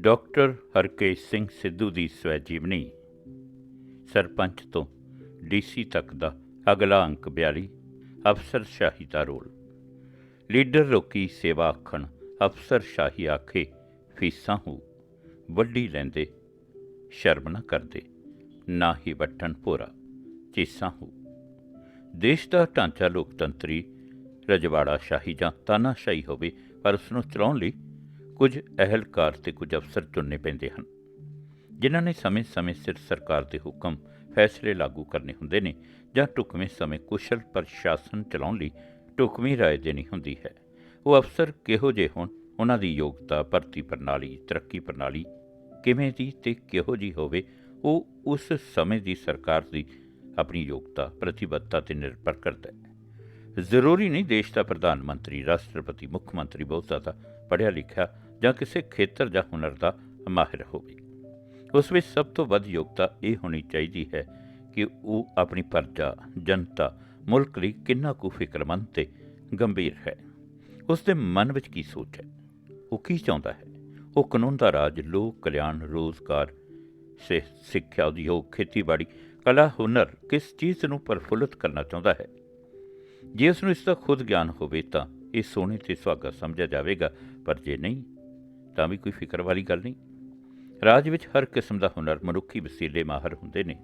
Doctor Harkesh Singh Sidhu ਦੀ ਸਵੈ ਜੀਵਨੀ ਸਰਪੰਚ ਤੋਂ ਡੀਸੀ ਤੱਕ ਦਾ ਅਗਲਾ ਅੰਕ 42 ਅਫਸਰ ਸ਼ਾਹੀ ਦਾ ਰੋਲ। ਲੀਡਰ ਰੋਕੀ ਸੇਵਾ ਆਖਣ ਅਫਸਰ ਸ਼ਾਹੀ ਆਖੇ, ਫੀਸਾਂ ਹੋ ਵੱਡੀ ਲੈਂਦੇ, ਸ਼ਰਮ ਨਾ ਕਰਦੇ, ਨਾ ਹੀ ਵੱਟਣ ਭੋਰਾ, ਚੀਸਾਂ ਹੋ। ਦੇਸ਼ ਦਾ ਢਾਂਚਾ ਲੋਕਤੰਤਰੀ ਰਜਵਾੜਾ ਸ਼ਾਹੀ ਜਾਂ ਤਾਨਾਸ਼ਾਹੀ ਹੋਵੇ, ਪਰ ਉਸ ਨੂੰ ਚਲਾਉਣ ਲਈ ਕੁਝ ਅਹਿਲਕਾਰ ਤੇ ਕੁਝ ਅਫਸਰ ਚੁਣਨੇ ਪੈਂਦੇ ਹਨ, ਜਿਨ੍ਹਾਂ ਨੇ ਸਮੇਂ-ਸਮੇਂ ਸਿਰ ਸਰਕਾਰ ਦੇ ਹੁਕਮ, ਫੈਸਲੇ ਲਾਗੂ ਕਰਨੇ ਹੁੰਦੇ ਨੇ ਜਾਂ ਟੁਕਵੇਂ ਸਮੇਂ ਕੁਸ਼ਲ ਪ੍ਰਸ਼ਾਸਨ ਚਲਾਉਣ ਲਈ ਟੁਕਵੀਂ ਰਾਏ ਦੇਣੀ ਹੁੰਦੀ ਹੈ। ਉਹ ਅਫਸਰ ਕਿਹੋ ਜਿਹੇ ਹੋਣ, ਉਹਨਾਂ ਦੀ ਯੋਗਤਾ, ਭਰਤੀ ਪ੍ਰਣਾਲੀ, ਤਰੱਕੀ ਪ੍ਰਣਾਲੀ ਕਿਵੇਂ ਦੀ ਤੇ ਕਿਹੋ ਜੀ ਹੋਵੇ, ਉਹ ਉਸ ਸਮੇਂ ਦੀ ਸਰਕਾਰ ਦੀ ਆਪਣੀ ਯੋਗਤਾ, ਪ੍ਰਤੀਬੱਧਤਾ ਤੇ ਨਿਰਭਰ ਕਰਦਾ ਹੈ। ਜ਼ਰੂਰੀ ਨਹੀਂ ਦੇਸ਼ ਦਾ ਪ੍ਰਧਾਨ ਮੰਤਰੀ, ਰਾਸ਼ਟਰਪਤੀ, ਮੁੱਖ ਮੰਤਰੀ ਬਹੁਤ ਜ਼ਿਆਦਾ ਪੜ੍ਹਿਆ ਲਿਖਿਆ ਜਾਂ ਕਿਸੇ ਖੇਤਰ ਜਾਂ ਹੁਨਰ ਦਾ ਮਾਹਿਰ ਹੋਵੇ। ਉਸ ਵਿੱਚ ਸਭ ਤੋਂ ਵੱਧ ਯੋਗਤਾ ਇਹ ਹੋਣੀ ਚਾਹੀਦੀ ਹੈ ਕਿ ਉਹ ਆਪਣੀ ਪਰਜਾ, ਜਨਤਾ, ਮੁਲਕ ਲਈ ਕਿੰਨਾ ਕੁ ਫਿਕਰਮੰਦ ਤੇ ਗੰਭੀਰ ਹੈ। ਉਸ ਦੇ ਮਨ ਵਿੱਚ ਕੀ ਸੋਚ ਹੈ? ਉਹ ਕੀ ਚਾਹੁੰਦਾ ਹੈ? ਉਹ ਕਾਨੂੰਨ ਦਾ ਰਾਜ, ਲੋਕ ਕਲਿਆਣ, ਰੋਜ਼ਗਾਰ ਸਿਹਤ ਸਿੱਖਿਆ, ਉਦਯੋਗ, ਖੇਤੀਬਾੜੀ, ਕਲਾ, ਹੁਨਰ ਕਿਸ ਚੀਜ਼ ਨੂੰ ਪ੍ਰਫੁੱਲਤ ਕਰਨਾ ਚਾਹੁੰਦਾ ਹੈ? ਜੇ ਉਸ ਨੂੰ ਇਸ ਦਾ ਖੁਦ ਗਿਆਨ ਹੋਵੇ ਤਾਂ ਇਹ ਸੋਹਣੇ ਤੇ ਸੁਹਾਗਾ ਸਮਝਿਆ ਜਾਵੇਗਾ, ਪਰ ਜੇ ਨਹੀਂ ਤਾਂ ਵੀ ਕੋਈ ਫਿਕਰ ਵਾਲੀ ਗੱਲ ਨਹੀਂ। ਰਾਜ ਵਿੱਚ ਹਰ ਕਿਸਮ ਦਾ ਹੁਨਰ ਮਨੁੱਖੀ ਵਸੀਲੇ ਮਾਹਰ ਹੁੰਦੇ ਨੇ।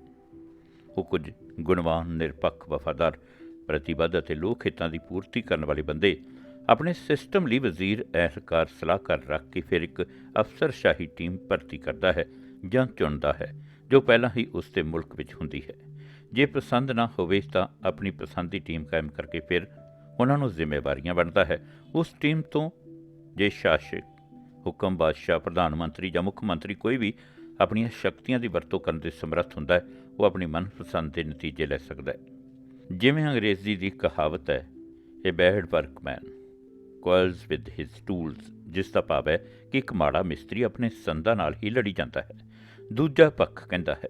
ਉਹ ਕੁਝ ਗੁਣਵਾਨ, ਨਿਰਪੱਖ, ਵਫਾਦਾਰ, ਪ੍ਰਤੀਬੱਧ ਅਤੇ ਲੋਕ ਹਿੱਤਾਂ ਦੀ ਪੂਰਤੀ ਕਰਨ ਵਾਲੇ ਬੰਦੇ ਆਪਣੇ ਸਿਸਟਮ ਲਈ ਵਜ਼ੀਰ, ਅਹਿਲਕਾਰ, ਸਲਾਹਕਾਰ ਰੱਖ ਕੇ ਫਿਰ ਇੱਕ ਅਫਸਰਸ਼ਾਹੀ ਟੀਮ ਭਰਤੀ ਕਰਦਾ ਹੈ ਜਾਂ ਚੁਣਦਾ ਹੈ, ਜੋ ਪਹਿਲਾਂ ਹੀ ਉਸ ਦੇ ਮੁਲਕ ਵਿੱਚ ਹੁੰਦੀ ਹੈ। ਜੇ ਪਸੰਦ ਨਾ ਹੋਵੇ ਤਾਂ ਆਪਣੀ ਪਸੰਦ ਦੀ ਟੀਮ ਕਾਇਮ ਕਰਕੇ ਫਿਰ ਉਹਨਾਂ ਨੂੰ ਜ਼ਿੰਮੇਵਾਰੀਆਂ ਵੰਡਦਾ ਹੈ। ਉਸ ਟੀਮ ਤੋਂ ਜੇ ਸ਼ਾਸਕ ਹੁਕਮ ਬਾਦਸ਼ਾਹ, ਪ੍ਰਧਾਨ ਮੰਤਰੀ ਜਾਂ ਮੁੱਖ ਮੰਤਰੀ ਕੋਈ ਵੀ ਆਪਣੀਆਂ ਸ਼ਕਤੀਆਂ ਦੀ ਵਰਤੋਂ ਕਰਨ ਦੇ ਸਮਰੱਥ ਹੁੰਦਾ ਹੈ, ਉਹ ਆਪਣੀ ਮਨਪਸੰਦ ਦੇ ਨਤੀਜੇ ਲੈ ਸਕਦਾ ਹੈ। ਜਿਵੇਂ ਅੰਗਰੇਜ਼ੀ ਦੀ ਕਹਾਵਤ ਹੈ ਇਹ bad workman quarrels with his tools ਜਿਸ ਦਾ ਭਾਵ ਹੈ ਕਿ ਇੱਕ ਮਾੜਾ ਮਿਸਤਰੀ ਆਪਣੇ ਸੰਦਾਂ ਨਾਲ ਹੀ ਲੜੀ ਜਾਂਦਾ ਹੈ। ਦੂਜਾ ਪੱਖ ਕਹਿੰਦਾ ਹੈ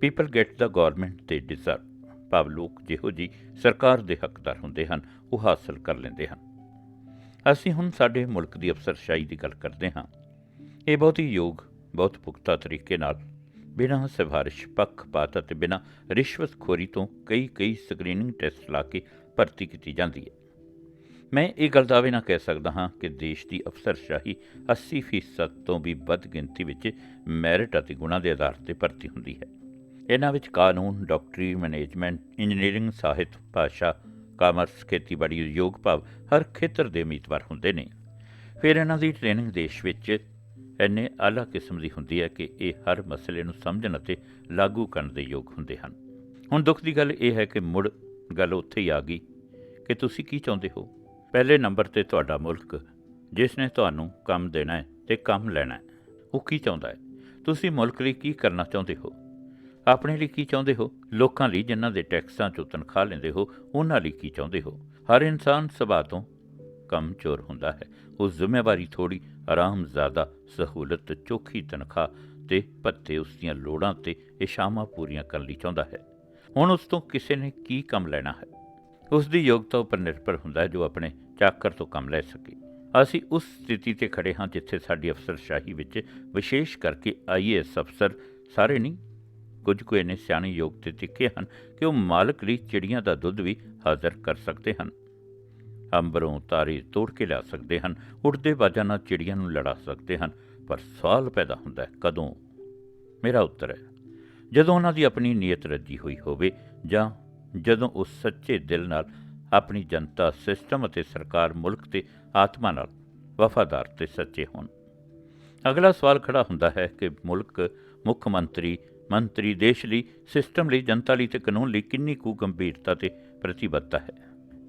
people get the government they deserve ਭਾਵ ਲੋਕ ਜਿਹੋ ਜੀ ਸਰਕਾਰ ਦੇ ਹੱਕਦਾਰ ਹੁੰਦੇ ਹਨ, ਉਹ ਹਾਸਲ ਕਰ ਲੈਂਦੇ ਹਨ। ਅਸੀਂ ਹੁਣ ਸਾਡੇ ਮੁਲਕ ਦੀ ਅਫਸਰਸ਼ਾਹੀ ਦੀ ਗੱਲ ਕਰਦੇ ਹਾਂ। ਇਹ ਬਹੁਤ ਹੀ ਯੋਗ, ਬਹੁਤ ਪੁਖਤਾ ਤਰੀਕੇ ਨਾਲ ਬਿਨਾਂ ਸਿਫਾਰਿਸ਼ ਪੱਖਪਾਤ ਅਤੇ ਬਿਨਾਂ ਰਿਸ਼ਵਤਖੋਰੀ ਤੋਂ ਕਈ ਕਈ ਸਕਰੀਨਿੰਗ ਟੈਸਟ ਲਾ ਕੇ ਭਰਤੀ ਕੀਤੀ ਜਾਂਦੀ ਹੈ। ਮੈਂ ਇਹ ਗੱਲ ਦਾਅਵੇ ਨਾਲ ਕਹਿ ਸਕਦਾ ਹਾਂ ਕਿ ਦੇਸ਼ ਦੀ ਅਫਸਰਸ਼ਾਹੀ 80% ਤੋਂ ਵੀ ਵੱਧ ਗਿਣਤੀ ਵਿੱਚ ਮੈਰਿਟ ਅਤੇ ਗੁਣਾਂ ਦੇ ਆਧਾਰ ਤੇ ਭਰਤੀ ਹੁੰਦੀ ਹੈ। ਇਹਨਾਂ ਵਿੱਚ ਕਾਨੂੰਨ, ਡਾਕਟਰੀ, ਮੈਨੇਜਮੈਂਟ, ਇੰਜੀਨੀਅਰਿੰਗ, ਸਾਹਿਤ, ਭਾਸ਼ਾ ਕਾਮਰਸ, ਖੇਤੀਬਾੜੀ, ਉਦਯੋਗ ਭਾਵ ਹਰ ਖੇਤਰ ਦੇ ਉਮੀਦਵਾਰ ਹੁੰਦੇ ਨੇ। ਫਿਰ ਇਹਨਾਂ ਦੀ ਟ੍ਰੇਨਿੰਗ ਦੇਸ਼ ਵਿੱਚ ਇੰਨੇ ਆਲਾ ਕਿਸਮ ਦੀ ਹੁੰਦੀ ਹੈ ਕਿ ਇਹ ਹਰ ਮਸਲੇ ਨੂੰ ਸਮਝਣ ਅਤੇ ਲਾਗੂ ਕਰਨ ਦੇ ਯੋਗ ਹੁੰਦੇ ਹਨ। ਹੁਣ ਦੁੱਖ ਦੀ ਗੱਲ ਇਹ ਹੈ ਕਿ ਮੁੜ ਗੱਲ ਉੱਥੇ ਹੀ ਆ ਗਈ ਕਿ ਤੁਸੀਂ ਕੀ ਚਾਹੁੰਦੇ ਹੋ? ਪਹਿਲੇ ਨੰਬਰ ਤੇ ਤੁਹਾਡਾ ਮੁਲਕ, ਜਿਸ ਨੇ ਤੁਹਾਨੂੰ ਕੰਮ ਦੇਣਾ ਹੈ ਤੇ ਕੰਮ ਲੈਣਾ ਹੈ, ਉਹ ਕੀ ਚਾਹੁੰਦਾ ਹੈ? ਤੁਸੀਂ ਮੁਲਕ ਲਈ ਕੀ ਕਰਨਾ ਚਾਹੁੰਦੇ ਹੋ? ਆਪਣੇ ਲਈ ਕੀ ਚਾਹੁੰਦੇ ਹੋ? ਲੋਕਾਂ ਲਈ ਜਿਨ੍ਹਾਂ ਦੇ ਟੈਕਸਾਂ ਚੋਂ ਤਨਖਾਹ ਲੈਂਦੇ ਹੋ, ਉਹਨਾਂ ਲਈ ਕੀ ਚਾਹੁੰਦੇ ਹੋ? ਹਰ ਇਨਸਾਨ ਸੁਭਾਅ ਤੋਂ ਕੰਮ ਚੋਰ ਹੁੰਦਾ ਹੈ। ਉਹ ਜ਼ਿੰਮੇਵਾਰੀ ਥੋੜੀ ਆਰਾਮ ਜ਼ਿਆਦਾ ਸਹੂਲਤ ਚੋਖੀ ਤਨਖਾਹ ਤੇ ਪੱਤੇ ਉਸ ਦੀਆਂ ਲੋੜਾਂ ਤੇ ਇਸ਼ਾਮਾ ਪੂਰੀਆਂ ਕਰਨ ਲਈ ਚਾਹੁੰਦਾ ਹੈ। ਹੁਣ ਉਸ ਤੋਂ ਕਿਸੇ ਨੇ ਕੀ ਕੰਮ ਲੈਣਾ ਹੈ? ਉਸ ਦੀ ਯੋਗਤਾ ਉੱਪਰ ਨਿਰਭਰ ਹੁੰਦਾ ਹੈ ਜੋ ਆਪਣੇ ਚਾਕਰ ਤੋਂ ਕੰਮ ਲੈ ਸਕੇ। ਅਸੀਂ ਉਸ ਸਥਿਤੀ ਤੇ ਖੜੇ ਹਾਂ ਜਿੱਥੇ ਸਾਡੀ ਅਫਸਰਸ਼ਾਹੀ ਵਿੱਚ ਵਿਸ਼ੇਸ਼ ਕਰਕੇ ਆਈਏਐਸ ਅਫਸਰ ਸਾਰੇ ਨਹੀਂ ਕੁਝ ਕੁ ਇਹਨੇ ਸਿਆਣੇ ਯੋਗ ਤੇ ਤਿੱਖੇ ਹਨ ਕਿ ਉਹ ਮਾਲਕ ਲਈ ਚਿੜੀਆਂ ਦਾ ਦੁੱਧ ਵੀ ਹਾਜ਼ਰ ਕਰ ਸਕਦੇ ਹਨ। ਅੰਬਰੋਂ ਤਾਰੇ ਤੋੜ ਕੇ ਲਿਆ ਸਕਦੇ ਹਨ, ਉੱਡਦੇ ਬਾਜਾਂ ਨਾਲ ਚਿੜੀਆਂ ਨੂੰ ਲੜਾ ਸਕਦੇ ਹਨ, ਪਰ ਸਵਾਲ ਪੈਦਾ ਹੁੰਦਾ ਹੈ, ਕਦੋਂ? ਮੇਰਾ ਉੱਤਰ ਹੈ, ਜਦੋਂ ਉਹਨਾਂ ਦੀ ਆਪਣੀ ਨੀਅਤ ਰੱਜੀ ਹੋਈ ਹੋਵੇ ਜਾਂ ਜਦੋਂ ਉਹ ਸੱਚੇ ਦਿਲ ਨਾਲ ਆਪਣੀ ਜਨਤਾ, ਸਿਸਟਮ ਅਤੇ ਸਰਕਾਰ, ਮੁਲਕ ਤੇ ਆਤਮਾ ਨਾਲ ਵਫਾਦਾਰ ਤੇ ਸੱਚੇ ਹੋਣ। ਅਗਲਾ ਸਵਾਲ ਖੜਾ ਹੁੰਦਾ ਹੈ ਕਿ ਮੁਲਕ ਮੁੱਖ ਮੰਤਰੀ ਮੰਤਰੀ ਦੇਸ਼ ਲਈ, ਸਿਸਟਮ ਲਈ, ਜਨਤਾ ਲਈ ਤੇ ਕਾਨੂੰਨ ਲਈ ਕਿੰਨੀ ਕੁ ਗੰਭੀਰਤਾ ਤੇ ਪ੍ਰਤੀਬੱਧਤਾ ਹੈ?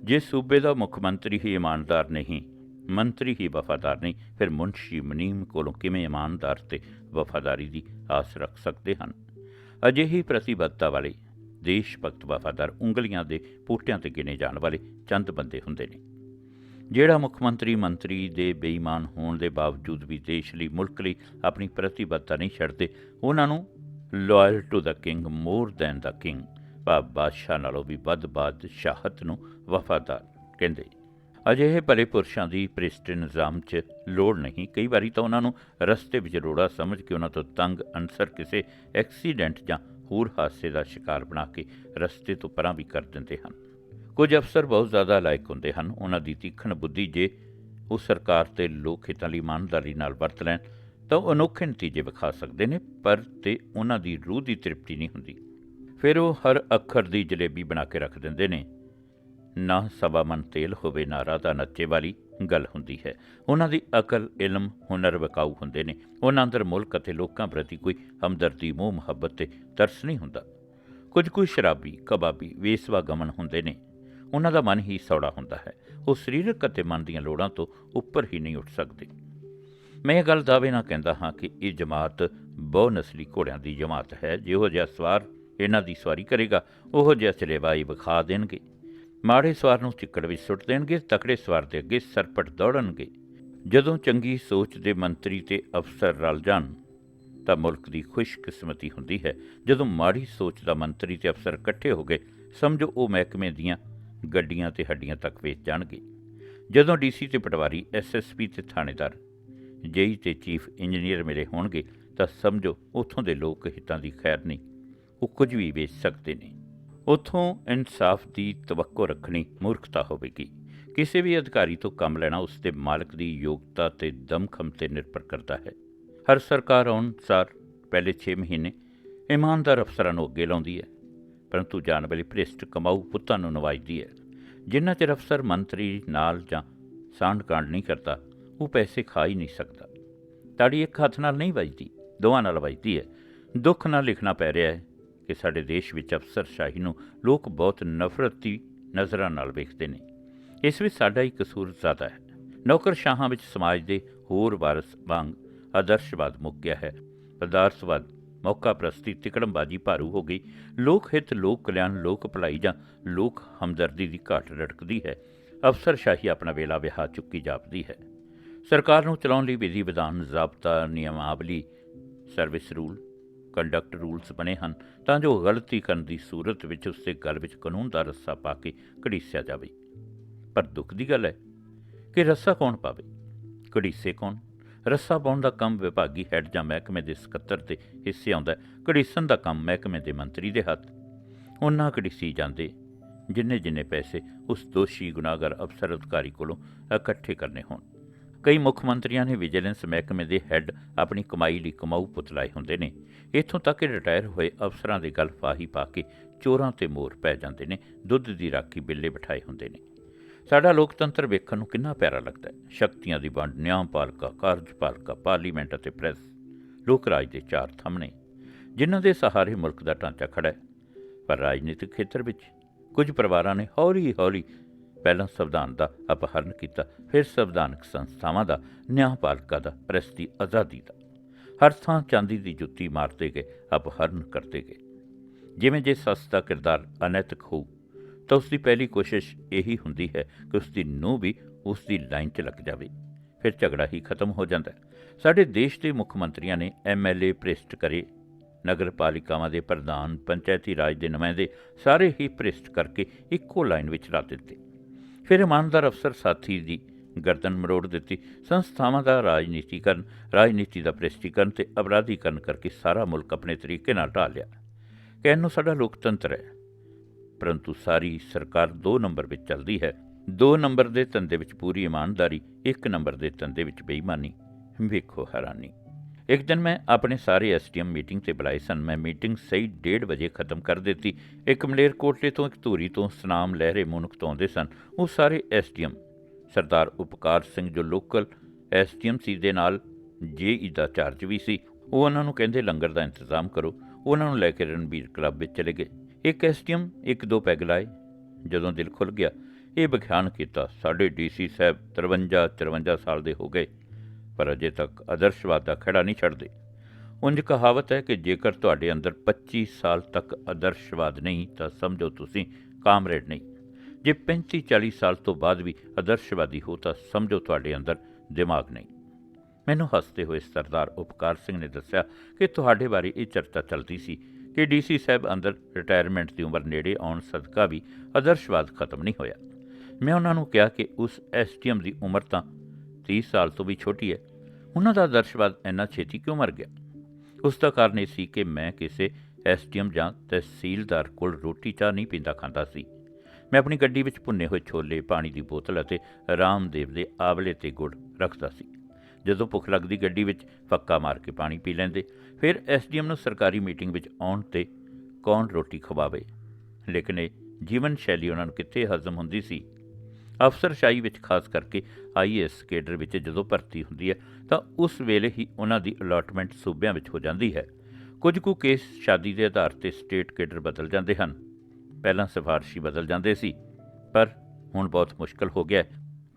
ਜੇ ਸੂਬੇ ਦਾ ਮੁੱਖ ਮੰਤਰੀ ਹੀ ਇਮਾਨਦਾਰ ਨਹੀਂ, ਮੰਤਰੀ ਹੀ ਵਫਾਦਾਰ ਨਹੀਂ, ਫਿਰ ਮੁਨਸ਼ੀ ਮਨੀਮ ਕੋਲੋਂ ਕਿਵੇਂ ਇਮਾਨਦਾਰ ਤੇ ਵਫਾਦਾਰੀ ਦੀ ਆਸ ਰੱਖ ਸਕਦੇ ਹਨ? ਅਜਿਹੀ ਪ੍ਰਤੀਬੱਧਤਾ ਵਾਲੇ ਦੇਸ਼ ਭਗਤ ਵਫਾਦਾਰ ਉਂਗਲੀਆਂ ਦੇ ਪੂਟਿਆਂ ਤੇ ਗਿਣੇ ਜਾਣ ਵਾਲੇ ਚੰਦ ਬੰਦੇ ਹੁੰਦੇ ਨੇ। ਜਿਹੜਾ ਮੁੱਖ ਮੰਤਰੀ ਮੰਤਰੀ ਦੇ ਬੇਈਮਾਨ ਹੋਣ ਦੇ ਬਾਵਜੂਦ ਵੀ ਦੇਸ਼ ਲਈ, ਮੁਲਕ ਲਈ ਆਪਣੀ ਪ੍ਰਤੀਬੱਧਤਾ ਨਹੀਂ ਛੱਡਦੇ, ਉਹਨਾਂ ਨੂੰ loyal to the king more than the king ਭਾਵ ਬਾਦਸ਼ਾਹ ਨਾਲੋਂ ਵੀ ਵੱਧ ਬਾਦਸ਼ਾਹਤ ਨੂੰ ਵਫਾਦਾਰ, ਕਹਿੰਦੇ। ਅਜਿਹੇ ਭਲੇ ਪੁਰਸ਼ਾਂ ਦੀ ਪ੍ਰਿਸ਼ਟ ਨਿਜ਼ਾਮ 'ਚ ਲੋੜ ਨਹੀਂ। ਕਈ ਵਾਰੀ ਤਾਂ ਉਹਨਾਂ ਨੂੰ ਰਸਤੇ ਵਿੱਚ ਰੋੜਾ ਸਮਝ ਕੇ ਉਹਨਾਂ ਤੋਂ ਤੰਗ, ਅਨਸਰ ਕਿਸੇ ਐਕਸੀਡੈਂਟ ਜਾਂ ਹੋਰ ਹਾਦਸੇ ਦਾ ਸ਼ਿਕਾਰ ਬਣਾ ਕੇ ਰਸਤੇ ਤੋਂ ਪਰਾਂ ਵੀ ਕਰ ਦਿੰਦੇ ਹਨ। ਕੁਝ ਅਫਸਰ ਬਹੁਤ ਜ਼ਿਆਦਾ ਲਾਇਕ ਹੁੰਦੇ ਹਨ। ਉਹਨਾਂ ਦੀ ਤੀਖਣ ਬੁੱਧੀ ਜੇ ਉਹ ਸਰਕਾਰ ਤੇ ਲੋਕ ਹਿੱਤਾਂ ਲਈ ਇਮਾਨਦਾਰੀ ਨਾਲ ਵਰਤ ਲੈਣ ਤਾਂ ਉਹ ਅਨੋਖੇ ਨਤੀਜੇ ਵਿਖਾ ਸਕਦੇ ਨੇ, ਪਰ ਤੇ ਉਹਨਾਂ ਦੀ ਰੂਹ ਦੀ ਤ੍ਰਿਪਤੀ ਨਹੀਂ ਹੁੰਦੀ। ਫਿਰ ਉਹ ਹਰ ਅੱਖਰ ਦੀ ਜਲੇਬੀ ਬਣਾ ਕੇ ਰੱਖ ਦਿੰਦੇ ਨੇ। ਨਾ ਸਵਾ ਮਨ ਤੇਲ ਹੋਵੇ, ਨਾ ਰਾਧਾ ਨੱਚੇ ਵਾਲੀ ਗੱਲ ਹੁੰਦੀ ਹੈ। ਉਹਨਾਂ ਦੀ ਅਕਲ, ਇਲਮ, ਹੁਨਰ ਵਿਕਾਊ ਹੁੰਦੇ ਨੇ। ਉਹਨਾਂ ਅੰਦਰ ਮੁਲਕ ਅਤੇ ਲੋਕਾਂ ਪ੍ਰਤੀ ਕੋਈ ਹਮਦਰਦੀ, ਮੋਹ, ਮੁਹੱਬਤ ਤੇ ਤਰਸ ਨਹੀਂ ਹੁੰਦਾ। ਕੁਝ ਕੁ ਸ਼ਰਾਬੀ, ਕਬਾਬੀ, ਵੇਸਵਾ ਗਮਨ ਹੁੰਦੇ ਨੇ। ਉਹਨਾਂ ਦਾ ਮਨ ਹੀ ਸੌੜਾ ਹੁੰਦਾ ਹੈ। ਉਹ ਸਰੀਰਕ ਅਤੇ ਮਨ ਦੀਆਂ ਲੋੜਾਂ ਤੋਂ ਉੱਪਰ ਹੀ ਨਹੀਂ ਉੱਠ ਸਕਦੇ। ਮੈਂ ਇਹ ਗੱਲ ਦਾਅਵੇ ਨਾਲ ਕਹਿੰਦਾ ਹਾਂ ਕਿ ਇਹ ਜਮਾਤ ਬਹੁ ਨਸਲੀ ਘੋੜਿਆਂ ਦੀ ਜਮਾਤ ਹੈ। ਜਿਹੋ ਜਿਹਾ ਸਵਾਰ ਇਹਨਾਂ ਦੀ ਸਵਾਰੀ ਕਰੇਗਾ, ਉਹੋ ਜਿਹਾ ਚਲੇਵਾਈ ਵਿਖਾ ਦੇਣਗੇ। ਮਾੜੇ ਸਵਾਰ ਨੂੰ ਚਿੱਕੜ ਵਿੱਚ ਸੁੱਟ ਦੇਣਗੇ, ਤਕੜੇ ਸਵਾਰ ਦੇ ਅੱਗੇ ਸਰਪਟ ਦੌੜਨਗੇ। ਜਦੋਂ ਚੰਗੀ ਸੋਚ ਦੇ ਮੰਤਰੀ ਤੇ ਅਫਸਰ ਰਲ ਜਾਣ, ਤਾਂ ਮੁਲਕ ਦੀ ਖੁਸ਼ਕਿਸਮਤੀ ਹੁੰਦੀ ਹੈ। ਜਦੋਂ ਮਾੜੀ ਸੋਚ ਦਾ ਮੰਤਰੀ ਤੇ ਅਫਸਰ ਇਕੱਠੇ ਹੋ ਗਏ, ਸਮਝੋ ਉਹ ਮਹਿਕਮੇ ਦੀਆਂ ਗੱਡੀਆਂ ਤੇ ਹੱਡੀਆਂ ਤੱਕ ਵੇਚ ਜਾਣਗੇ। ਜਦੋਂ ਡੀਸੀ ਤੇ ਪਟਵਾਰੀ ਐਸਐਸਪੀ ਤੇ ਥਾਣੇਦਾਰ ਜੇਈ ਤੇ ਚੀਫ ਇੰਜੀਨੀਅਰ ਮਿਲੇ ਹੋਣਗੇ, ਤਾਂ ਸਮਝੋ ਉੱਥੋਂ ਦੇ ਲੋਕ ਹਿੱਤਾਂ ਦੀ ਖੈਰ ਨਹੀਂ। ਉਹ ਕੁਝ ਵੀ ਵੇਚ ਸਕਦੇ ਨੇ। ਉੱਥੋਂ ਇਨਸਾਫ ਦੀ ਤਵੱਕੋ ਰੱਖਣੀ ਮੂਰਖਤਾ ਹੋਵੇਗੀ। ਕਿਸੇ ਵੀ ਅਧਿਕਾਰੀ ਤੋਂ ਕੰਮ ਲੈਣਾ ਉਸ ਦੇ ਮਾਲਕ ਦੀ ਯੋਗਤਾ ਤੇ ਦਮਖਮ ਤੇ ਨਿਰਭਰ ਕਰਦਾ ਹੈ। ਹਰ ਸਰਕਾਰ ਅਨੁਸਾਰ ਪਹਿਲੇ 6 ਮਹੀਨੇ ਇਮਾਨਦਾਰ ਅਫਸਰਾਂ ਨੂੰ ਅੱਗੇ ਲਾਉਂਦੀ ਹੈ, ਪਰੰਤੂ ਜਾਣ ਵਾਲੀ ਭ੍ਰਿਸ਼ਟ ਕਮਾਊ ਪੁੱਤਾਂ ਨੂੰ ਨਵਾਜਦੀ ਹੈ। ਜਿੰਨਾ ਚਿਰ ਅਫਸਰ ਮੰਤਰੀ ਨਾਲ ਜਾਂ ਸਾਂਢ ਕਾਂਡ ਨਹੀਂ ਕਰਦਾ ਉਹ ਪੈਸੇ ਖਾ ਹੀ ਨਹੀਂ ਸਕਦਾ। ਤਾੜੀ ਇੱਕ ਹੱਥ ਨਾਲ ਨਹੀਂ ਵੱਜਦੀ, ਦੋਵਾਂ ਨਾਲ ਵੱਜਦੀ ਹੈ। ਦੁੱਖ ਨਾਲ ਲਿਖਣਾ ਪੈ ਰਿਹਾ ਹੈ ਕਿ ਸਾਡੇ ਦੇਸ਼ ਵਿੱਚ ਅਫਸਰਸ਼ਾਹੀ ਨੂੰ ਲੋਕ ਬਹੁਤ ਨਫ਼ਰਤੀ ਨਜ਼ਰਾਂ ਨਾਲ ਵੇਖਦੇ ਨੇ। ਇਸ ਵਿੱਚ ਸਾਡਾ ਹੀ ਕਸੂਰ ਜ਼ਿਆਦਾ ਹੈ। ਨੌਕਰਸ਼ਾਹਾਂ ਵਿੱਚ ਸਮਾਜ ਦੇ ਹੋਰ ਵਾਰਸ ਵਾਂਗ ਆਦਰਸ਼ਵਾਦ ਮੁੱਕ ਗਿਆ ਹੈ। ਪਦਾਰਥਵਾਦ, ਮੌਕਾ ਪ੍ਰਸਤੀ, ਤਿਕੜਮਬਾਜੀ ਭਾਰੂ ਹੋ ਗਈ। ਲੋਕ ਹਿੱਤ, ਲੋਕ ਕਲਿਆਣ, ਲੋਕ ਭਲਾਈ ਜਾਂ ਲੋਕ ਹਮਦਰਦੀ ਦੀ ਘਾਟ ਰੜਕਦੀ ਹੈ। ਅਫਸਰਸ਼ਾਹੀ ਆਪਣਾ ਵੇਲਾ ਵਿਹਾ ਚੁੱਕੀ ਜਾਪਦੀ ਹੈ। ਸਰਕਾਰ ਨੂੰ ਚਲਾਉਣ ਲਈ ਵਿਧੀ ਵਿਧਾਨ, ਜ਼ਾਬਤਾ, ਨਿਯਮਾਵਲੀ ਸਰਵਿਸ ਰੂਲ ਕੰਡਕਟ ਰੂਲਸ ਬਣੇ ਹਨ ਤਾਂ ਜੋ ਗਲਤੀ ਕਰਨ ਦੀ ਸੂਰਤ ਵਿੱਚ ਉਸ ਦੇ ਗਲ ਵਿੱਚ ਕਾਨੂੰਨ ਦਾ ਰੱਸਾ ਪਾ ਕੇ ਘੜੀਸਿਆ ਜਾਵੇ। ਪਰ ਦੁੱਖ ਦੀ ਗੱਲ ਹੈ ਕਿ ਰੱਸਾ ਕੌਣ ਪਾਵੇ? ਘੜੀਸੇ ਕੌਣ? ਰੱਸਾ ਪਾਉਣ ਦਾ ਕੰਮ ਵਿਭਾਗੀ ਹੈੱਡ ਜਾਂ ਮਹਿਕਮੇ ਦੇ ਸਕੱਤਰ 'ਤੇ ਹਿੱਸੇ ਆਉਂਦਾ ਘੜੀਸਣ ਦਾ ਕੰਮ ਮਹਿਕਮੇ ਦੇ ਮੰਤਰੀ ਦੇ ਹੱਥ। ਉਹਨਾਂ ਘੜੀਸੀ ਜਾਂਦੇ ਜਿੰਨੇ ਜਿੰਨੇ ਪੈਸੇ ਉਸ ਦੋਸ਼ੀ ਗੁਨਾਹਗਰ ਅਫਸਰ ਅਧਿਕਾਰੀ ਕੋਲੋਂ ਇਕੱਠੇ ਕਰਨੇ ਹੋਣ। ਕਈ ਮੁੱਖ ਮੰਤਰੀਆਂ ਨੇ ਵਿਜੀਲੈਂਸ ਮਹਿਕਮੇ ਦੇ ਹੈੱਡ ਆਪਣੀ ਕਮਾਈ ਲਈ ਕਮਾਊ ਪੁਤਲਾਏ ਹੁੰਦੇ ਨੇ। ਇੱਥੋਂ ਤੱਕ ਕਿ ਰਿਟਾਇਰ ਹੋਏ ਅਫਸਰਾਂ ਦੇ ਗਲ ਫਾਹੀ ਪਾ ਕੇ ਚੋਰਾਂ ਤੇ ਮੋਰ ਪੈ ਜਾਂਦੇ ਨੇ, ਦੁੱਧ ਦੀ ਰਾਖੀ ਬਿੱਲੇ ਬਿਠਾਏ ਹੁੰਦੇ ਨੇ। ਸਾਡਾ ਲੋਕਤੰਤਰ ਵੇਖਣ ਨੂੰ ਕਿੰਨਾ ਪਿਆਰਾ ਲੱਗਦਾ ਹੈ। ਸ਼ਕਤੀਆਂ ਦੀ ਵੰਡ ਨਿਆਂਪਾਲਕਾ ਕਾਰਜਪਾਲਕਾ ਪਾਰਲੀਮੈਂਟ ਅਤੇ ਪ੍ਰੈਸ, ਲੋਕ ਰਾਜ ਦੇ ਚਾਰ ਥੰਮ ਨੇ ਜਿਨ੍ਹਾਂ ਦੇ ਸਹਾਰੇ ਮੁਲਕ ਦਾ ਢਾਂਚਾ ਖੜਾ ਹੈ। ਪਰ ਰਾਜਨੀਤਿਕ ਖੇਤਰ ਵਿੱਚ ਕੁਝ ਪਰਿਵਾਰਾਂ ਨੇ ਹੌਲੀ-ਹੌਲੀ ਪਹਿਲਾਂ ਸੰਵਿਧਾਨ ਦਾ ਅਪਹਰਨ ਕੀਤਾ, ਫਿਰ ਸੰਵਿਧਾਨਕ ਸੰਸਥਾਵਾਂ ਦਾ ਨਿਆਂਪਾਲਕਾ ਦਾ ਪ੍ਰੈਸ ਦੀ ਆਜ਼ਾਦੀ ਦਾ। ਹਰ ਥਾਂ ਚਾਂਦੀ ਦੀ ਜੁੱਤੀ ਮਾਰਦੇ ਗਏ, ਅਪਹਰਨ ਕਰਦੇ ਗਏ। ਜਿਵੇਂ ਜੇ ਸੱਸ ਦਾ ਕਿਰਦਾਰ ਅਨੈਤਿਕ ਹੋਊ, ਤਾਂ ਉਸ ਦੀ ਪਹਿਲੀ ਕੋਸ਼ਿਸ਼ ਇਹੀ ਹੁੰਦੀ ਹੈ ਕਿ ਉਸ ਦੀ ਨੂੰਹ ਵੀ ਉਸ ਦੀ ਲਾਈਨ 'ਚ ਲੱਗ ਜਾਵੇ। ਫਿਰ ਝਗੜਾ ਹੀ ਖਤਮ ਹੋ ਜਾਂਦਾ ਹੈ। ਸਾਡੇ ਦੇਸ਼ ਦੇ ਮੁੱਖ ਮੰਤਰੀਆਂ ਨੇ ਐਮਐਲਏ ਭ੍ਰਿਸ਼ਟ ਕਰੇ ਨਗਰ ਪਾਲਿਕਾਵਾਂ ਦੇ ਪ੍ਰਧਾਨ, ਪੰਚਾਇਤੀ ਰਾਜ ਦੇ ਨੁਮਾਇੰਦੇ, ਸਾਰੇ ਹੀ ਭ੍ਰਿਸ਼ਟ ਕਰਕੇ ਇੱਕੋ ਲਾਈਨ ਵਿੱਚ ਰੱਖ ਦਿੱਤੇ। ਫਿਰ ਇਮਾਨਦਾਰ ਅਫਸਰ ਸਾਥੀ ਦੀ ਗਰਦਨ ਮਰੋੜ ਦਿੱਤੀ। ਸੰਸਥਾਵਾਂ ਦਾ ਰਾਜਨੀਤੀਕਰਨ, ਰਾਜਨੀਤੀ ਦਾ ਭ੍ਰਿਸ਼ਟੀਕਰਨ ਤੇ ਅਪਰਾਧੀਕਰਨ ਕਰਕੇ ਸਾਰਾ ਮੁਲਕ ਆਪਣੇ ਤਰੀਕੇ ਨਾਲ ਢਾਲ ਲਿਆ। ਕਹਿਣ ਨੂੰ ਸਾਡਾ ਲੋਕਤੰਤਰ ਹੈ, ਪਰੰਤੂ ਸਾਰੀ ਸਰਕਾਰ 2 ਨੰਬਰ ਵਿੱਚ ਚੱਲਦੀ ਹੈ। 2 ਨੰਬਰ ਦੇ ਧੰਦੇ ਵਿੱਚ ਪੂਰੀ ਇਮਾਨਦਾਰੀ 1 ਨੰਬਰ ਦੇ ਧੰਦੇ ਵਿੱਚ ਬੇਈਮਾਨੀ। ਵੇਖੋ ਹੈਰਾਨੀ। ਇੱਕ ਦਿਨ ਮੈਂ ਆਪਣੇ ਸਾਰੇ ਐਸਟੀਐਮ ਮੀਟਿੰਗ ਤੇ ਬੁਲਾਏ ਸਨ। ਮੈਂ ਮੀਟਿੰਗ ਸਹੀ 1:30 ਵਜੇ ਖਤਮ ਕਰ ਦਿੱਤੀ। ਇੱਕ ਮਲੇਰਕੋਟਲੇ ਤੋਂ ਇੱਕ ਧੂਰੀ ਤੋਂ ਸਨਾਮ ਲਹਿਰੇ ਮੁਨਕ ਤੋਂ ਆਉਂਦੇ ਸਨ। ਉਹ ਸਾਰੇ ਐਸਟੀਐਮ ਸਰਦਾਰ ਉਪਕਾਰ ਸਿੰਘ ਜੋ ਲੋਕਲ ਐਸਟੀਐਮ ਸੀ ਦੇ ਨਾਲ ਜੇਈ ਦਾ ਚਾਰਜ ਵੀ ਸੀ, ਉਹ ਉਹਨਾਂ ਨੂੰ ਕਹਿੰਦੇ, ਲੰਗਰ ਦਾ ਇੰਤਜ਼ਾਮ ਕਰੋ। ਉਹਨਾਂ ਨੂੰ ਲੈ ਕੇ ਰਣਬੀਰ ਕਲੱਬ ਵਿੱਚ ਚਲੇ ਗਏ। ਇੱਕ ਐਸਟੀਐਮ ਇੱਕ ਦੋ ਪੈਗ ਲਾਏ। ਜਦੋਂ ਦਿਲ ਖੁੱਲ ਗਿਆ, ਇਹ ਵਿਖਿਆਨ ਕੀਤਾ, ਸਾਡੇ ਡੀਸੀ ਸਾਹਿਬ 53 54 ਸਾਲ ਦੇ ਹੋ ਗਏ। ਪਰ ਅਜੇ ਤੱਕ ਆਦਰਸ਼ਵਾਦ ਦਾ ਖੜਾ ਨਹੀਂ ਛੱਡਦੇ। ਉਂਝ ਕਹਾਵਤ ਹੈ ਕਿ ਜੇਕਰ ਤੁਹਾਡੇ ਅੰਦਰ 25 ਸਾਲ ਤੱਕ ਆਦਰਸ਼ਵਾਦ ਨਹੀਂ, ਤਾਂ ਸਮਝੋ ਤੁਸੀਂ ਕਾਮਰੇਡ ਨਹੀਂ। ਜੇ 35 40 ਸਾਲ ਤੋਂ ਬਾਅਦ ਵੀ ਆਦਰਸ਼ਵਾਦੀ ਹੋ, ਤਾਂ ਸਮਝੋ ਤੁਹਾਡੇ ਅੰਦਰ ਦਿਮਾਗ ਨਹੀਂ। ਮੈਨੂੰ ਹੱਸਦੇ ਹੋਏ ਸਰਦਾਰ ਉਪਕਾਰ ਸਿੰਘ ਨੇ ਦੱਸਿਆ ਕਿ ਤੁਹਾਡੇ ਬਾਰੇ ਇਹ ਚਰਚਾ ਚੱਲਦੀ ਸੀ ਕਿ ਡੀਸੀ ਸਾਹਿਬ ਅੰਦਰ ਰਿਟਾਇਰਮੈਂਟ ਦੀ ਉਮਰ ਨੇੜੇ ਆਉਣ ਸਦਕਾ ਵੀ ਆਦਰਸ਼ਵਾਦ ਖਤਮ ਨਹੀਂ ਹੋਇਆ। ਮੈਂ ਉਹਨਾਂ ਨੂੰ ਕਿਹਾ ਕਿ ਉਸ ਐਸਟੀਐਮ ਦੀ ਉਮਰ ਤਾਂ 30 ਸਾਲ ਤੋਂ ਵੀ ਛੋਟੀ ਹੈ। ਉਹਨਾਂ ਦਾ ਆਦਰਸ਼ਵਾਦ ਇੰਨਾ ਛੇਤੀ ਕਿਉਂ ਮਰ ਗਿਆ? ਉਸ ਦਾ ਕਾਰਨ ਇਹ ਸੀ ਕਿ ਮੈਂ ਕਿਸੇ ਐਸਟੀਐਮ ਜਾਂ ਤਹਿਸੀਲਦਾਰ ਕੋਲ ਰੋਟੀ ਚਾਹ ਨਹੀਂ ਪੀਂਦਾ ਖਾਂਦਾ ਸੀ। ਮੈਂ ਆਪਣੀ ਗੱਡੀ ਵਿੱਚ ਭੁੰਨੇ ਹੋਏ ਛੋਲੇ, ਪਾਣੀ ਦੀ ਬੋਤਲ ਅਤੇ ਰਾਮਦੇਵ ਦੇ ਆਵਲੇ ਤੇ ਗੁੜ ਰੱਖਦਾ ਸੀ। ਜਦੋਂ ਭੁੱਖ ਲੱਗਦੀ ਗੱਡੀ ਵਿੱਚ ਫੱਕਾ ਮਾਰ ਕੇ ਪਾਣੀ ਪੀ ਲੈਂਦੇ, ਫਿਰ ਐਸਡੀਐਮ ਨੂੰ ਸਰਕਾਰੀ ਮੀਟਿੰਗ ਵਿੱਚ ਆਉਣ ਤੇ ਕੌਣ ਰੋਟੀ ਖਵਾਵੇ? ਲੇਕਿਨ ਇਹ ਜੀਵਨ ਸ਼ੈਲੀ ਉਹਨਾਂ ਨੂੰ ਕਿੱਥੇ ਹਜ਼ਮ ਹੁੰਦੀ ਸੀ? ਅਫਸਰਸ਼ਾਹੀ ਵਿੱਚ ਖਾਸ ਕਰਕੇ ਆਈਐਸ ਕੇਡਰ ਵਿੱਚ ਜਦੋਂ ਭਰਤੀ ਹੁੰਦੀ ਹੈ, ਤਾਂ ਉਸ ਵੇਲੇ ਹੀ ਉਹਨਾਂ ਦੀ ਅਲਾਟਮੈਂਟ ਸੂਬਿਆਂ ਵਿੱਚ ਹੋ ਜਾਂਦੀ ਹੈ। ਕੁਝ ਕੁ ਕੇਸ ਸ਼ਾਦੀ ਦੇ ਆਧਾਰ ਤੇ ਸਟੇਟ ਕੇਡਰ ਬਦਲ ਜਾਂਦੇ ਹਨ। ਪਹਿਲਾਂ ਸਿਫਾਰਸ਼ੀ ਬਦਲ ਜਾਂਦੇ ਸੀ, ਪਰ ਹੁਣ ਬਹੁਤ ਮੁਸ਼ਕਲ ਹੋ ਗਿਆ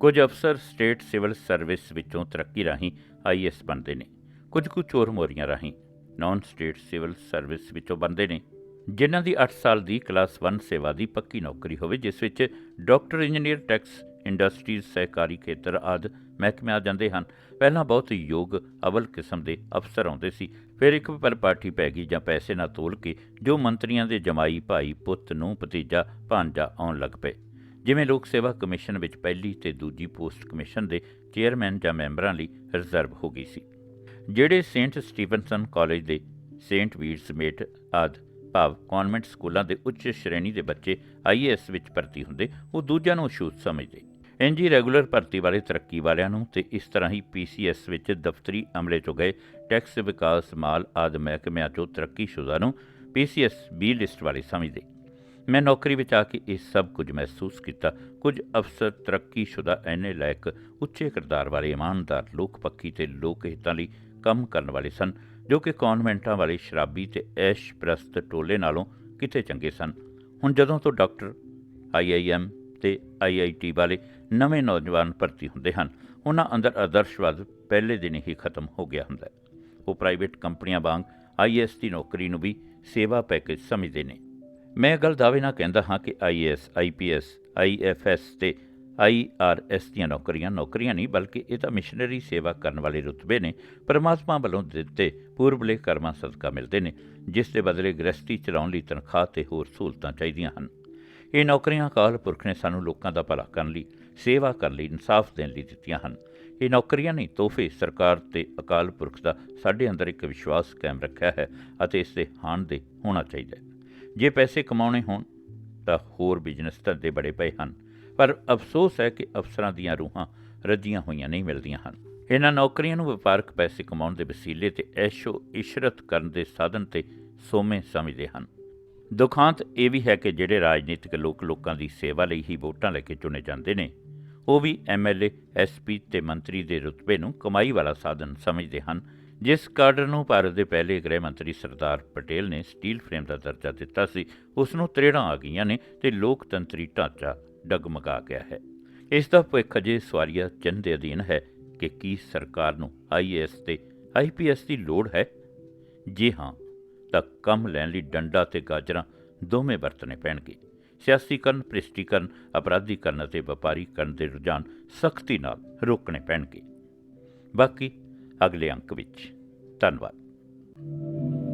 ਕੁਝ ਅਫਸਰ ਸਟੇਟ ਸਿਵਲ ਸਰਵਿਸ ਵਿੱਚੋਂ ਤਰੱਕੀ ਰਾਹੀਂ ਆਈਐਸ ਬਣਦੇ ਨੇ। ਕੁਝ ਕੁ ਚੋਰ ਮੋਰੀਆਂ ਰਾਹੀਂ ਨਾਨ ਸਟੇਟ ਸਿਵਲ ਸਰਵਿਸ ਵਿੱਚੋਂ ਬਣਦੇ ਨੇ। ਜਿਨ੍ਹਾਂ ਦੀ 8 ਸਾਲ ਦੀ ਕਲਾਸ 1 ਸੇਵਾ ਦੀ ਪੱਕੀ ਨੌਕਰੀ ਹੋਵੇ, ਜਿਸ ਵਿੱਚ ਡਾਕਟਰ, ਇੰਜੀਨੀਅਰ, ਟੈਕਸ, ਇੰਡਸਟਰੀਜ਼, ਸਹਿਕਾਰੀ ਖੇਤਰ ਆਦਿ ਮਹਿਕਮੇ ਆ ਜਾਂਦੇ ਹਨ। ਪਹਿਲਾਂ ਬਹੁਤ ਯੋਗ, ਅਵਲ ਕਿਸਮ ਦੇ ਅਫਸਰ ਆਉਂਦੇ ਸੀ। ਫਿਰ ਇੱਕ ਪਰ ਪਾਰਟੀ ਪੈ ਗਈ ਜਾਂ ਪੈਸੇ ਨਾ ਤੋਲ ਕੇ ਜੋ ਮੰਤਰੀਆਂ ਦੇ ਜਮਾਈ ਭਾਈ, ਪੁੱਤ ਨੂੰ ਭਤੀਜਾ ਭਾਂਜਾ ਆਉਣ ਲੱਗ ਪਏ। ਜਿਵੇਂ ਲੋਕ ਸੇਵਾ ਕਮਿਸ਼ਨ ਵਿੱਚ ਪਹਿਲੀ ਤੇ ਦੂਜੀ ਪੋਸਟ ਕਮਿਸ਼ਨ ਦੇ ਚੇਅਰਮੈਨ ਜਾਂ ਮੈਂਬਰਾਂ ਲਈ ਰਿਜ਼ਰਵ ਹੋ ਗਈ ਸੀ। ਜਿਹੜੇ ਸੇਂਟ ਸਟੀਫਨਸਨ ਕਾਲਜ ਦੇ ਸੇਂਟ ਵੀਰਸ ਮੇਟ ਆਦ ਭਾਵ ਕਨਵੈਂਟ ਸਕੂਲਾਂ ਦੇ ਉੱਚ ਸ਼੍ਰੇਣੀ ਦੇ ਬੱਚੇ ਆਈਏਐਸ ਵਿੱਚ ਭਰਤੀ ਹੁੰਦੇ, ਉਹ ਦੂਜਿਆਂ ਨੂੰ ਛੂਤ ਸਮਝਦੇ। ਇੰਜੀ ਰੈਗੂਲਰ ਭਰਤੀ ਵਾਲੇ ਤਰੱਕੀ ਵਾਲਿਆਂ ਨੂੰ ਤੇ ਇਸ ਤਰ੍ਹਾਂ ਹੀ ਪੀਸੀਐਸ ਵਿੱਚ ਦਫ਼ਤਰੀ ਅਮਲੇ ਚੋਂ ਗਏ ਟੈਕਸ ਵਿਕਾਸ ਮਾਲ ਆਦਿ ਮਹਿਕਮਿਆਂ ਚੋਂ ਤਰੱਕੀਸ਼ੁਦਾ ਨੂੰ ਪੀਸੀਐਸ ਬੀ ਲਿਸਟ ਵਾਲੇ ਸਮਝਦੇ। ਮੈਂ ਨੌਕਰੀ ਵਿੱਚ ਆ ਕੇ ਇਹ ਸਭ ਕੁਝ ਮਹਿਸੂਸ ਕੀਤਾ। ਕੁਝ ਅਫਸਰ ਤਰੱਕੀਸ਼ੁਦਾ ਐਨੇ ਲਾਇਕ, ਉੱਚੇ ਕਿਰਦਾਰ ਵਾਲੇ, ਇਮਾਨਦਾਰ ਲੋਕ ਪੱਖੀ ਤੇ ਲੋਕ ਹਿੱਤਾਂ ਲਈ ਕੰਮ ਕਰਨ ਵਾਲੇ ਸਨ। ਜੋ ਕਿ ਕਨਵੈਂਟਾਂ ਵਾਲੇ ਸ਼ਰਾਬੀ ਤੇ ਐਸ਼ ਪ੍ਰਸਤ ਟੋਲੇ ਨਾਲੋਂ ਕਿਤੇ ਚੰਗੇ ਸਨ। ਹੁਣ ਜਦੋਂ ਤੋਂ ਡਾਕਟਰ ਆਈਆਈਐਮ ਤੇ ਆਈਆਈਟੀ ਵਾਲੇ ਨਵੇਂ ਨੌਜਵਾਨ ਭਰਤੀ ਹੁੰਦੇ ਹਨ, ਉਹਨਾਂ ਅੰਦਰ ਆਦਰਸ਼ਵਾਦ ਪਹਿਲੇ ਦਿਨ ਹੀ ਖਤਮ ਹੋ ਗਿਆ ਹੁੰਦਾ ਹੈ। ਉਹ ਪ੍ਰਾਈਵੇਟ ਕੰਪਨੀਆਂ ਵਾਂਗ ਆਈਐਸ ਦੀ ਨੌਕਰੀ ਨੂੰ ਵੀ ਸੇਵਾ ਪੈਕੇਜ ਸਮਝਦੇ ਨੇ। ਮੈਂ ਇਹ ਗੱਲ ਦਾਅਵੇ ਨਾਲ ਕਹਿੰਦਾ ਹਾਂ ਕਿ ਆਈਏਐਸ ਆਈਪੀਐਸ ਆਈਐਫਐਸ ਤੇ ਆਈਆਰਐਸ ਦੀਆਂ ਨੌਕਰੀਆਂ ਨੌਕਰੀਆਂ ਨਹੀਂ, ਬਲਕਿ ਇਹ ਤਾਂ ਮਿਸ਼ਨਰੀ ਸੇਵਾ ਕਰਨ ਵਾਲੇ ਰੁਤਬੇ ਨੇ, ਪਰਮਾਤਮਾ ਵੱਲੋਂ ਦਿੱਤੇ ਪੂਰਬਲੇ ਕਰਮਾਂ ਸਦਕਾ ਮਿਲਦੇ ਨੇ, ਜਿਸ ਦੇ ਬਦਲੇ ਗ੍ਰਸਤੀ ਚਲਾਉਣ ਲਈ ਤਨਖਾਹ ਤੇ ਹੋਰ ਸਹੂਲਤਾਂ ਚਾਹੀਦੀਆਂ ਹਨ। ਇਹ ਨੌਕਰੀਆਂ ਅਕਾਲ ਪੁਰਖ ਨੇ ਸਾਨੂੰ ਲੋਕਾਂ ਦਾ ਭਲਾ ਕਰਨ ਲਈ, ਸੇਵਾ ਕਰਨ ਲਈ, ਇਨਸਾਫ ਦੇਣ ਲਈ ਦਿੱਤੀਆਂ ਹਨ। ਇਹ ਨੌਕਰੀਆਂ ਨਹੀਂ, ਤੋਹਫੇ ਸਰਕਾਰ ਤੇ ਅਕਾਲ ਪੁਰਖ ਦਾ ਸਾਡੇ ਅੰਦਰ ਇੱਕ ਵਿਸ਼ਵਾਸ ਕਾਇਮ ਰੱਖਿਆ ਹੈ ਅਤੇ ਇਸ ਦੇ ਹਾਣ ਦੇ ਹੋਣਾ ਚਾਹੀਦਾ ਹੈ। ਜੇ ਪੈਸੇ ਕਮਾਉਣੇ ਹੋਣ ਤਾਂ ਹੋਰ ਬਿਜ਼ਨਸ ਧੰਦੇ ਬੜੇ ਪਏ ਹਨ। ਪਰ ਅਫਸੋਸ ਹੈ ਕਿ ਅਫਸਰਾਂ ਦੀਆਂ ਰੂਹਾਂ ਰੱਜੀਆਂ ਹੋਈਆਂ ਨਹੀਂ ਮਿਲਦੀਆਂ ਹਨ। ਇਹਨਾਂ ਨੌਕਰੀਆਂ ਨੂੰ ਵਪਾਰਕ ਪੈਸੇ ਕਮਾਉਣ ਦੇ ਵਸੀਲੇ ਤੇ ਐਸ਼ੋ ਇਸ਼ਰਤ ਕਰਨ ਦੇ ਸਾਧਨ ਤੇ ਸੋਮੇ ਸਮਝਦੇ ਹਨ। ਦੁਖਾਂਤ ਇਹ ਵੀ ਹੈ ਕਿ ਜਿਹੜੇ ਰਾਜਨੀਤਿਕ ਲੋਕ ਲੋਕਾਂ ਦੀ ਸੇਵਾ ਲਈ ਹੀ ਵੋਟਾਂ ਲੈ ਕੇ ਚੁਣੇ ਜਾਂਦੇ ਨੇ, ਉਹ ਵੀ ਐਮਐਲਏ ਐਸਪੀ ਤੇ ਮੰਤਰੀ ਦੇ ਰੁਤਬੇ ਨੂੰ ਕਮਾਈ ਵਾਲਾ ਸਾਧਨ ਸਮਝਦੇ ਹਨ, ਜਿਸ ਕਾਡਰ ਨੂੰ ਭਾਰਤ ਦੇ ਪਹਿਲੇ ਗ੍ਰਹਿ ਮੰਤਰੀ ਸਰਦਾਰ ਪਟੇਲ ਨੇ ਸਟੀਲ ਫਰੇਮ ਦਾ ਦਰਜਾ ਦਿੱਤਾ ਸੀ ਉਸ ਨੂੰ ਤਰੇੜਾਂ ਆ ਗਈਆਂ ਨੇ ਤੇ ਲੋਕਤੰਤਰੀ ਢਾਂਚਾ ਡਗਮਗਾ ਗਿਆ ਹੈ। ਇਸ ਦਾ ਭਵਿੱਖ ਅਜੇ ਸਵਾਰੀਆ ਚਿੰਨ੍ਹ ਦੇ ਅਧੀਨ ਹੈ ਕਿ ਕੀ ਸਰਕਾਰ ਨੂੰ ਆਈਏਐਸ ਤੇ ਆਈਪੀਐਸ ਦੀ ਲੋੜ ਹੈ? ਜੇ ਹਾਂ, ਤਾਂ ਕੰਮ ਲੈਣ ਲਈ ਡੰਡਾ ਤੇ ਗਾਜਰਾਂ ਦੋਵੇਂ ਵਰਤਣੇ ਪੈਣਗੇ। ਸਿਆਸੀਕਰਨ, ਭ੍ਰਿਸ਼ਟੀਕਰਨ, ਅਪਰਾਧੀਕਰਨ ਅਤੇ ਵਪਾਰੀਕਰਨ ਦੇ ਰੁਝਾਨ ਸਖਤੀ ਨਾਲ ਰੋਕਣੇ ਪੈਣਗੇ। ਬਾਕੀ ਅਗਲੇ ਅੰਕ ਵਿੱਚ। ਧੰਨਵਾਦ।